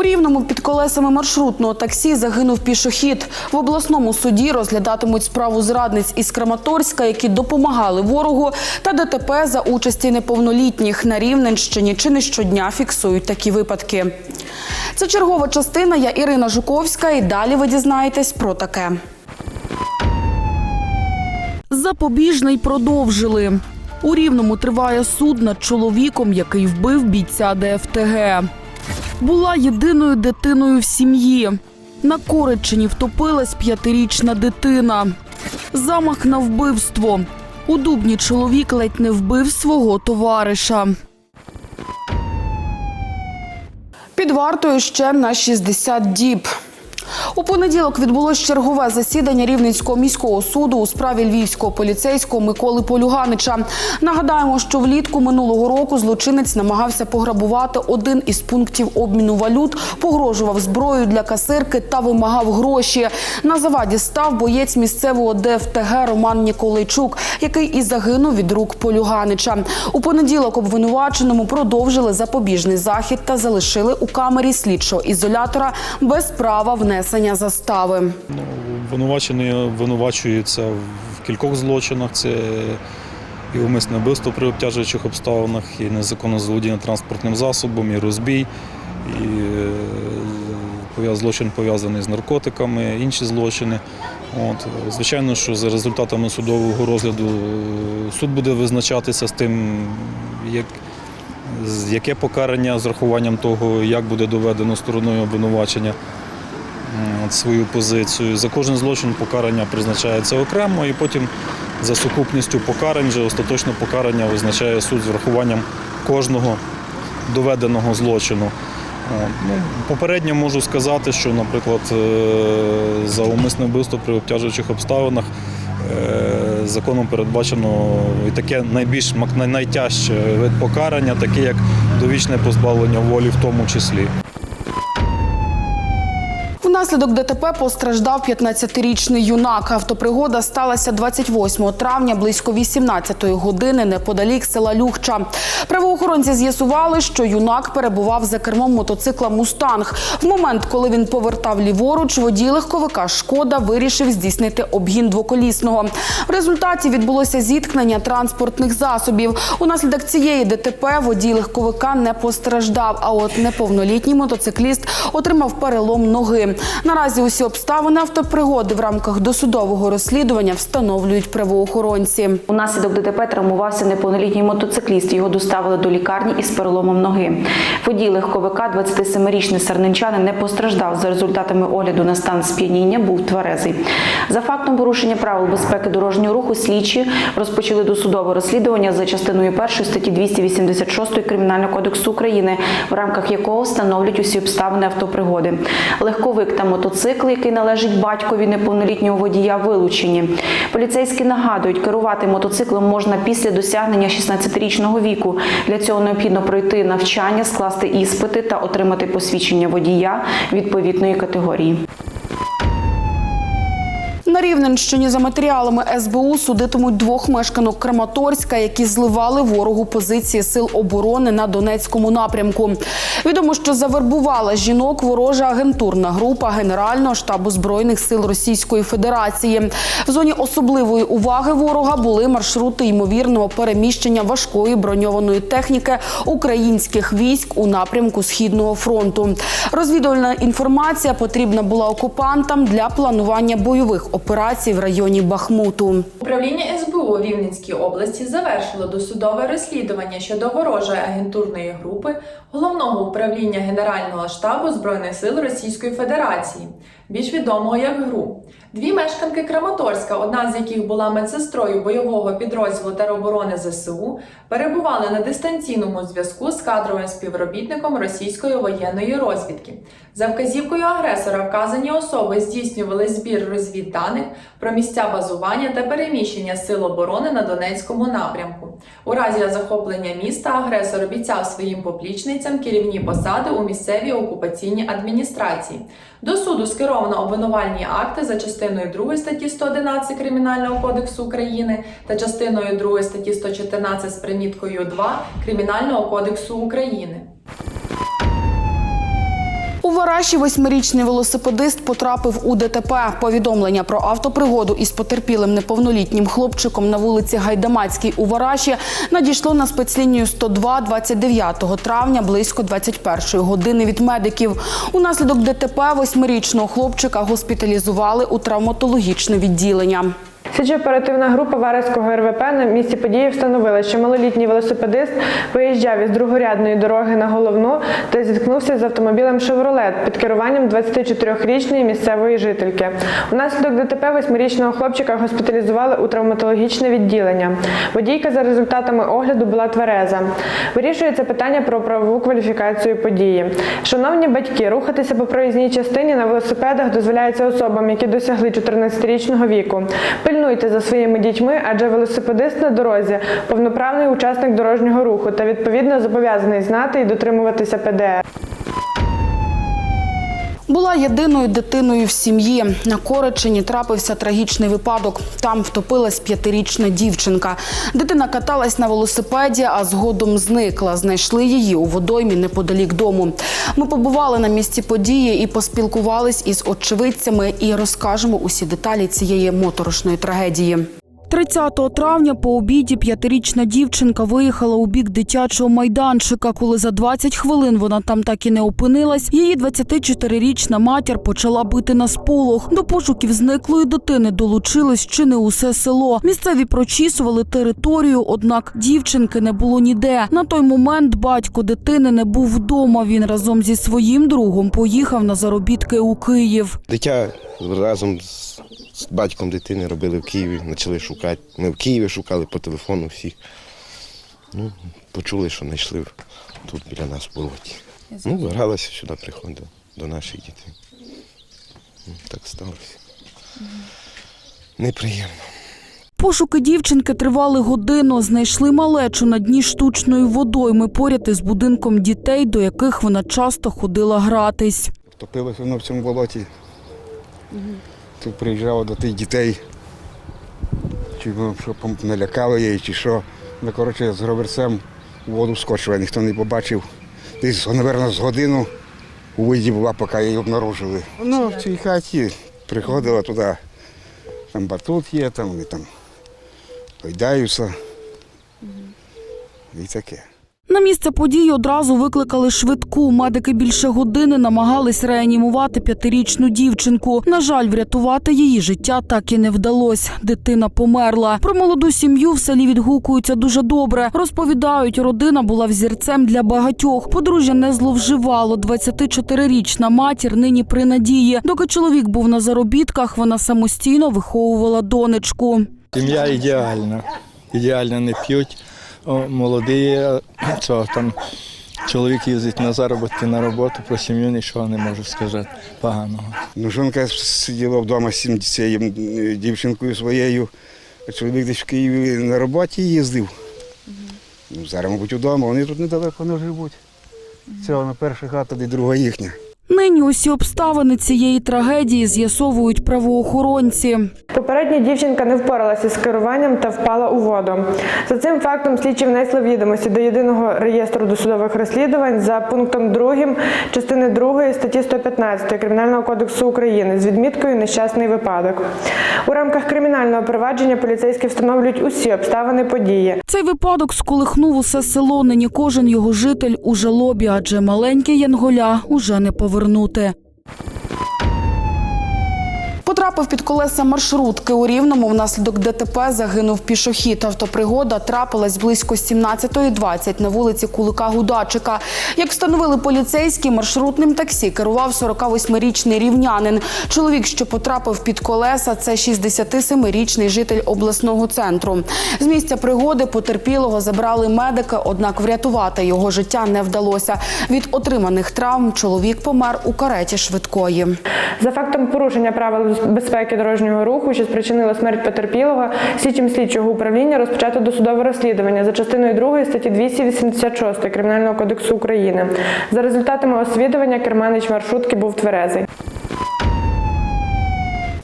У рівному під колесами маршрутного таксі загинув пішохід. В обласному суді розглядатимуть справу зрадниць із Краматорська, які допомагали ворогу, та ДТП за участі неповнолітніх на Рівненщині. Чи не щодня фіксують такі випадки. Це чергова частина. Я Ірина Жуковська. І далі ви дізнаєтесь про таке. Запобіжний продовжили. У Рівному триває суд над чоловіком, який вбив бійця ДФТГ. Була єдиною дитиною в сім'ї. На Кореччині втопилась п'ятирічна дитина. Замах на вбивство. У Дубні чоловік ледь не вбив свого товариша. Під вартою ще на 60 діб. У понеділок відбулось чергове засідання Рівненського міського суду у справі львівського поліцейського Миколи Полюганича. Нагадаємо, що влітку минулого року злочинець намагався пограбувати один із пунктів обміну валют, погрожував зброєю для касирки та вимагав гроші. На заваді став боєць місцевого ДФТГ Роман Ніколайчук, який і загинув від рук Полюганича. У понеділок обвинуваченому продовжили запобіжний захід та залишили у камері слідчого ізолятора без права внесення застави. Ну, Обвинувачений обвинувачується в кількох злочинах. Це і умисне вбивство при обтяжуючих обставинах, і незаконне заволодіння транспортним засобом, і розбій, і е, злочин пов'язаний з наркотиками, інші злочини. От. Звичайно, що за результатами судового розгляду е, суд буде визначатися з тим, як, яке покарання з рахуванням того, як буде доведено стороною обвинувачення м, свою позицію. За кожен злочин покарання призначається окремо, і потім за сукупністю покарань вже остаточне покарання визначає суд з врахуванням кожного доведеного злочину. Ну, попередньо можу сказати, що, наприклад, е, за умисне вбивство при обтяжуючих обставинах е, законом передбачено і таке найбільш найтяжче вид покарання, таке як довічне позбавлення волі в тому числі. Внаслідок ДТП постраждав 15-річний юнак. Автопригода сталася 28 травня близько 18-ї години неподалік села Люхча. Правоохоронці з'ясували, що юнак перебував за кермом мотоцикла Мустанг. В момент, коли він повертав ліворуч, водій легковика Шкода вирішив здійснити обгін двоколісного. В результаті відбулося зіткнення транспортних засобів. Унаслідок цієї ДТП водій легковика не постраждав. А от неповнолітній мотоцикліст отримав перелом ноги. Наразі усі обставини автопригоди в рамках досудового розслідування встановлюють правоохоронці. Унаслідок ДТП травмувався неповнолітній мотоцикліст. Його доставили до лікарні із переломом ноги. Водій легковика, 27-річний сарненчанин, не постраждав. За результатами огляду на стан сп'яніння був тверезий. За фактом порушення правил безпеки дорожнього руху слідчі розпочали досудове розслідування за частиною 1 статті 286 Кримінального кодексу України, в рамках якого встановлюють усі обставини автопригоди. Легковик та мотоцикл, який належить батькові неповнолітнього водія, вилучені. Поліцейські нагадують, керувати мотоциклом можна після досягнення 16-річного віку. Для цього необхідно пройти навчання, скласти іспити та отримати посвідчення водія відповідної категорії. На Рівненщині за матеріалами СБУ судитимуть двох мешканок Краматорська, які зливали ворогу позиції сил оборони на Донецькому напрямку. Відомо, що завербувала жінок ворожа агентурна група Генерального штабу збройних сил Російської Федерації. В зоні особливої уваги ворога були маршрути ймовірного переміщення важкої броньованої техніки українських військ у напрямку східного фронту. Розвідувальна інформація потрібна була окупантам для планування бойових операцій в районі Бахмуту. Управління СБУ Рівненській області завершило досудове розслідування щодо ворожої агентурної групи головного управління Генерального штабу збройних сил Російської Федерації, більш відомого як ГРУ. Дві мешканки Краматорська, одна з яких була медсестрою бойового підрозділу тероборони ЗСУ, перебували на дистанційному зв'язку з кадровим співробітником російської воєнної розвідки. За вказівкою агресора вказані особи здійснювали збір розвідданих про місця базування та переміщення сил оборони на Донецькому напрямку. У разі захоплення міста агресор обіцяв своїм поплічницям керівні посади у місцевій окупаційній адміністрації. До суду скеровано обвинувальні акти за частиною 2 статті 111 Кримінального кодексу України та частиною 2 статті 114 з приміткою 2 Кримінального кодексу України. У Вараші восьмирічний велосипедист потрапив у ДТП. Повідомлення про автопригоду із потерпілим неповнолітнім хлопчиком на вулиці Гайдамацькій у Вараші надійшло на спецлінію 102 29 травня близько 21 години від медиків. Унаслідок ДТП восьмирічного хлопчика госпіталізували у травматологічне відділення. Слідчо-оперативна група Вареського РВП на місці події встановила, що малолітній велосипедист виїжджав із другорядної дороги на головну та зіткнувся з автомобілем «Шевролет» під керуванням 24-річної місцевої жительки. Унаслідок ДТП восьмирічного хлопчика госпіталізували у травматологічне відділення. Водійка за результатами огляду була твереза. Вирішується питання про правову кваліфікацію події. Шановні батьки, рухатися по проїзній частині на велосипедах дозволяється особам, які досягли 14-річного віку. Пильнуйте за своїми дітьми, адже велосипедист на дорозі повноправний учасник дорожнього руху та відповідно зобов'язаний знати і дотримуватися ПДР. Була єдиною дитиною в сім'ї. На Коречині трапився трагічний випадок. Там втопилась п'ятирічна дівчинка. Дитина каталась на велосипеді, а згодом зникла. Знайшли її у водоймі неподалік дому. Ми побували на місці події і поспілкувались із очевидцями і розкажемо усі деталі цієї моторошної трагедії. 30 травня по обіді п'ятирічна дівчинка виїхала у бік дитячого майданчика. Коли за 20 хвилин вона там так і не опинилась, її 24-річна матір почала бити на сполох. До пошуків зниклої дитини долучилось чи не усе село. Місцеві прочісували територію, однак дівчинки не було ніде. На той момент батько дитини не був вдома. Він разом зі своїм другом поїхав на заробітки у Київ. Дитя разом з, з батьком дитини робили в Києві, почали шукати. Ми в Києві шукали по телефону всіх. Ну, почули, що знайшли тут біля нас в болоті. Ну, гралася сюди, приходила до наших дітей. Ну, Так сталося. Неприємно. Пошуки дівчинки тривали годину. Знайшли малечу на дні штучної водойми поряд із будинком дітей, до яких вона часто ходила гратись. Топилося воно в цьому болоті. Тут приїжджало до тих дітей, чи ну, що налякало її, чи що. Ну, коротше, з гроверцем у воду скочила, ніхто не побачив. Десь, мабуть, з годину у воді була, поки її обнаружили. Ну, в цій хаті приходила туди, там батут є, там вони там гойдаються. І таке. На місце події одразу викликали швидку. Медики більше години намагались реанімувати п'ятирічну дівчинку. На жаль, врятувати її життя так і не вдалося. Дитина померла. Про молоду сім'ю в селі відгукуються дуже добре. Розповідають, родина була взірцем для багатьох. Подружжя не зловживало. 24-річна матір нині при надії. Доки чоловік був на заробітках, вона самостійно виховувала донечку. Сім'я ідеальна. Ідеально не п'ють. О, молоді, е, там чоловік їздить на заробітки на роботу, про сім'ю нічого не можу сказати поганого. Ну, жінка сиділа вдома з цією дівчинкою своєю, а чоловік десь в Києві на роботі їздив. Ну, зараз, мабуть, вдома, вони тут недалеко не живуть. Це вона перша хата, де друга їхня. Нині усі обставини цієї трагедії з'ясовують правоохоронці. Попередня дівчинка не впоралася з керуванням та впала у воду. За цим фактом слідчі внесли відомості до єдиного реєстру досудових розслідувань за пунктом 2 частини 2 статті 115 Кримінального кодексу України з відміткою нещасний випадок. У рамках кримінального провадження поліцейські встановлюють усі обставини події. Цей випадок сколихнув усе село. Нині кожен його житель у жалобі, адже маленьке Янголя уже не повернути. Потрапив під колеса маршрутки у Рівному. Внаслідок ДТП загинув пішохід. Автопригода трапилась близько 17.20 на вулиці Кулика Гудачика. Як встановили поліцейські, маршрутним таксі керував 48-річний рівнянин. Чоловік, що потрапив під колеса, це 67-річний житель обласного центру. З місця пригоди потерпілого забрали медики, однак врятувати його життя не вдалося. Від отриманих травм чоловік помер у кареті швидкої. За фактом порушення правил безпеки дорожнього руху, що спричинила смерть потерпілого, слідчим слідчого управління розпочато досудове розслідування за частиною 2 статті 286 Кримінального кодексу України. За результатами освідування керманич маршрутки був тверезий.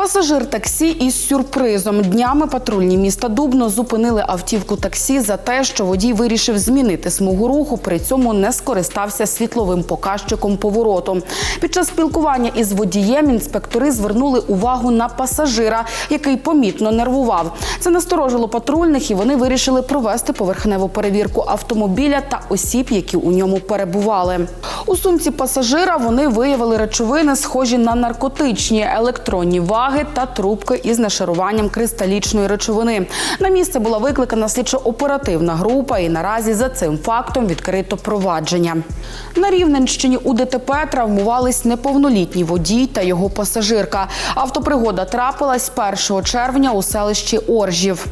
Пасажир таксі із сюрпризом. Днями патрульні міста Дубно зупинили автівку таксі за те, що водій вирішив змінити смугу руху, при цьому не скористався світловим показчиком повороту. Під час спілкування із водієм інспектори звернули увагу на пасажира, який помітно нервував. Це насторожило патрульних, і вони вирішили провести поверхневу перевірку автомобіля та осіб, які у ньому перебували. У сумці пасажира вони виявили речовини, схожі на наркотичні, електронні ваги та трубки із нашаруванням кристалічної речовини. На місце була викликана слідчо-оперативна група, і наразі за цим фактом відкрито провадження. На Рівненщині у ДТП травмувались неповнолітній водій та його пасажирка. Автопригода трапилась 1 червня у селищі Оржів.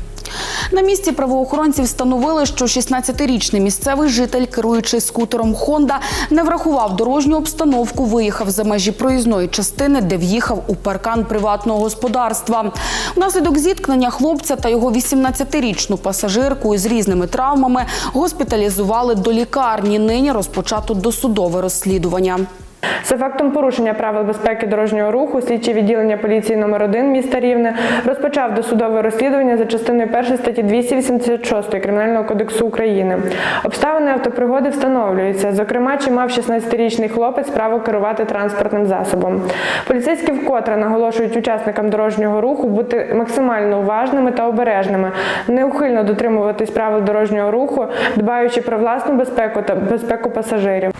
На місці правоохоронці встановили, що 16-річний місцевий житель, керуючи скутером Хонда, не врахував дорожню обстановку, виїхав за межі проїзної частини, де в'їхав у паркан приватного господарства. Внаслідок зіткнення хлопця та його 18-річну пасажирку із різними травмами госпіталізували до лікарні. Нині розпочато досудове розслідування. За фактом порушення правил безпеки дорожнього руху, слідче відділення поліції номер 1 міста Рівне розпочав досудове розслідування за частиною 1 статті 286 Кримінального кодексу України. Обставини автопригоди встановлюються. Зокрема, чи мав 16-річний хлопець право керувати транспортним засобом. Поліцейські вкотре наголошують учасникам дорожнього руху бути максимально уважними та обережними, неухильно дотримуватись правил дорожнього руху, дбаючи про власну безпеку та безпеку пасажирів.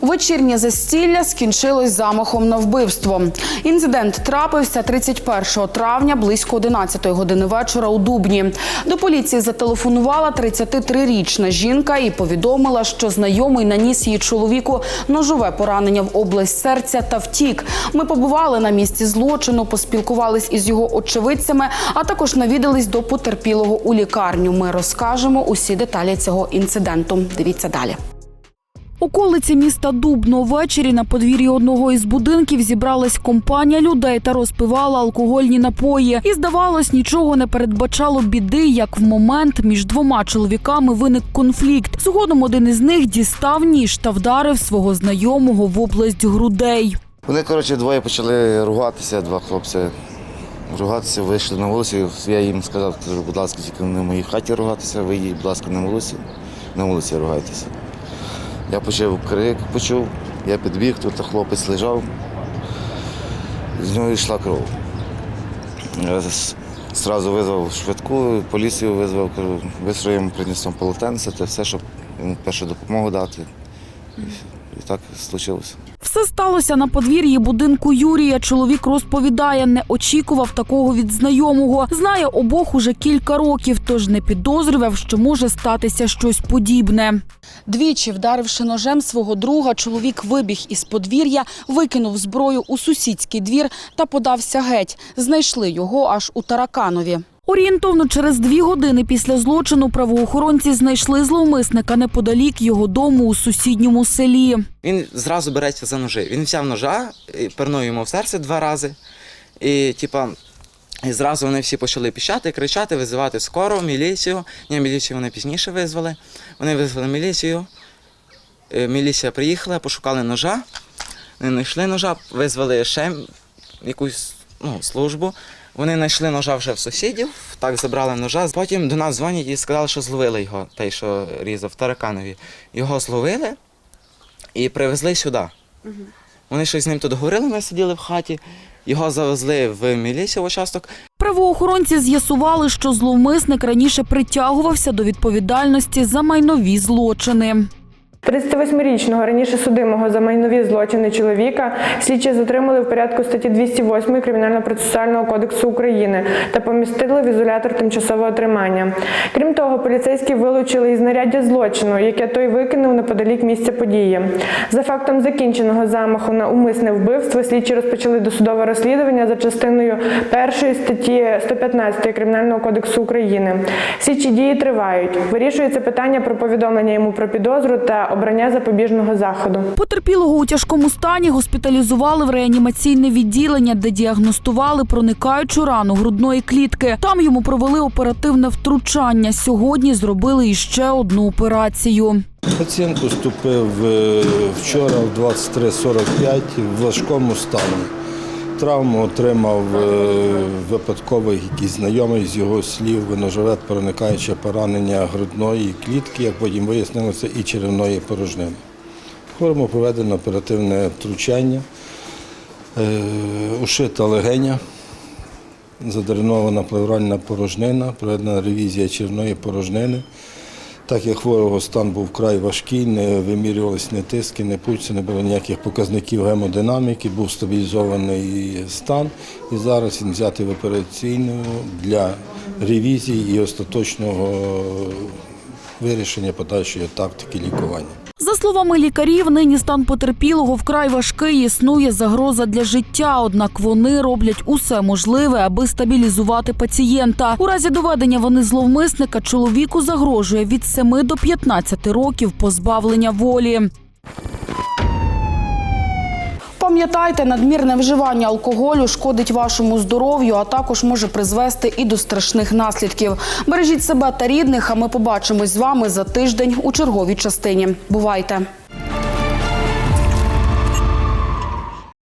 Вечірнє застілля скінчилось замахом на вбивство. Інцидент трапився 31 травня близько 11 години вечора у Дубні. До поліції зателефонувала 33-річна жінка і повідомила, що знайомий наніс її чоловіку ножове поранення в область серця та втік. Ми побували на місці злочину, поспілкувались із його очевидцями, а також навідались до потерпілого у лікарню. Ми розкажемо усі деталі цього інциденту. Дивіться далі. Околиці міста Дубно ввечері на подвір'ї одного із будинків зібралась компанія людей та розпивала алкогольні напої. І здавалось, нічого не передбачало біди, як в момент між двома чоловіками виник конфлікт. Згодом один із них дістав ніж та вдарив свого знайомого в область грудей. Вони, коротше, двоє почали ругатися, два хлопці. Ругатися, вийшли на вулицю. Я їм сказав, будь ласка, тільки в моїй хаті ругатися, ви їдь, будь ласка, на вулицю, на вулиці ругайтеся. Я почав крик, почув, я підбіг, тут хлопець лежав, з нього йшла кров. Я Зразу визвав швидку, поліцію визвав, йому принесемо полотенце, це все, щоб йому першу допомогу дати. І так случилося. Все сталося на подвір'ї будинку Юрія. Чоловік розповідає, не очікував такого від знайомого. Знає обох уже кілька років, тож не підозрював, що може статися щось подібне. Двічі, вдаривши ножем свого друга, чоловік вибіг із подвір'я, викинув зброю у сусідський двір та подався геть. Знайшли його аж у Тараканові. Орієнтовно через дві години після злочину правоохоронці знайшли зловмисника неподалік його дому у сусідньому селі. Він зразу береться за ножи. Він взяв ножа, пернув йому в серце два рази. І, типа, і зразу вони всі почали піщати, кричати, визивати скору, міліцію. Ні, міліцію вони пізніше визвали. Вони визвали міліцію. Е, Міліція приїхала, пошукали ножа. Не знайшли ножа, визвали ще якусь ну, службу. Вони знайшли ножа вже в сусідів, так забрали ножа. Потім до нас дзвонять і сказали, що зловили його, той, що різав Тараканові. Його зловили і привезли сюди. Вони щось з ним тут говорили, ми сиділи в хаті. Його завезли в міліцію в участок. Правоохоронці з'ясували, що зловмисник раніше притягувався до відповідальності за майнові злочини. 38-річного раніше судимого за майнові злочини чоловіка слідчі затримали в порядку статті 208 Кримінально-процесуального кодексу України та помістили в ізолятор тимчасового тримання. Крім того, поліцейські вилучили і знаряддя злочину, яке той викинув неподалік місця події. За фактом закінченого замаху на умисне вбивство слідчі розпочали досудове розслідування за частиною першої статті 115 Кримінального кодексу України. Слідчі дії тривають. Вирішується питання про повідомлення йому про підозру та обрання запобіжного заходу. Потерпілого у тяжкому стані госпіталізували в реанімаційне відділення, де діагностували проникаючу рану грудної клітки. Там йому провели оперативне втручання. Сьогодні зробили іще одну операцію. Пацієнт поступив е, вчора в 23.45 в важкому стані. Травму отримав е, випадковий якийсь знайомий з його слів виножовет проникаюче поранення грудної клітки, як потім вияснилося, і черевної порожнини. Хворому проведено оперативне втручання, е, ушита легеня, задренована плевральна порожнина, проведена ревізія черевної порожнини. Так як хворого стан був вкрай важкий, не вимірювалися ні тиски, ні пульси, не було ніяких показників гемодинаміки, був стабілізований стан. І зараз він взятий в операційну для ревізії і остаточного вирішення подальшої тактики лікування. Словами лікарів, нині стан потерпілого вкрай важкий, існує загроза для життя. Однак вони роблять усе можливе, аби стабілізувати пацієнта. У разі доведення вони зловмисника чоловіку загрожує від 7 до 15 років позбавлення волі. Пам'ятайте, надмірне вживання алкоголю шкодить вашому здоров'ю, а також може призвести і до страшних наслідків. Бережіть себе та рідних. А ми побачимось з вами за тиждень у черговій частині. Бувайте!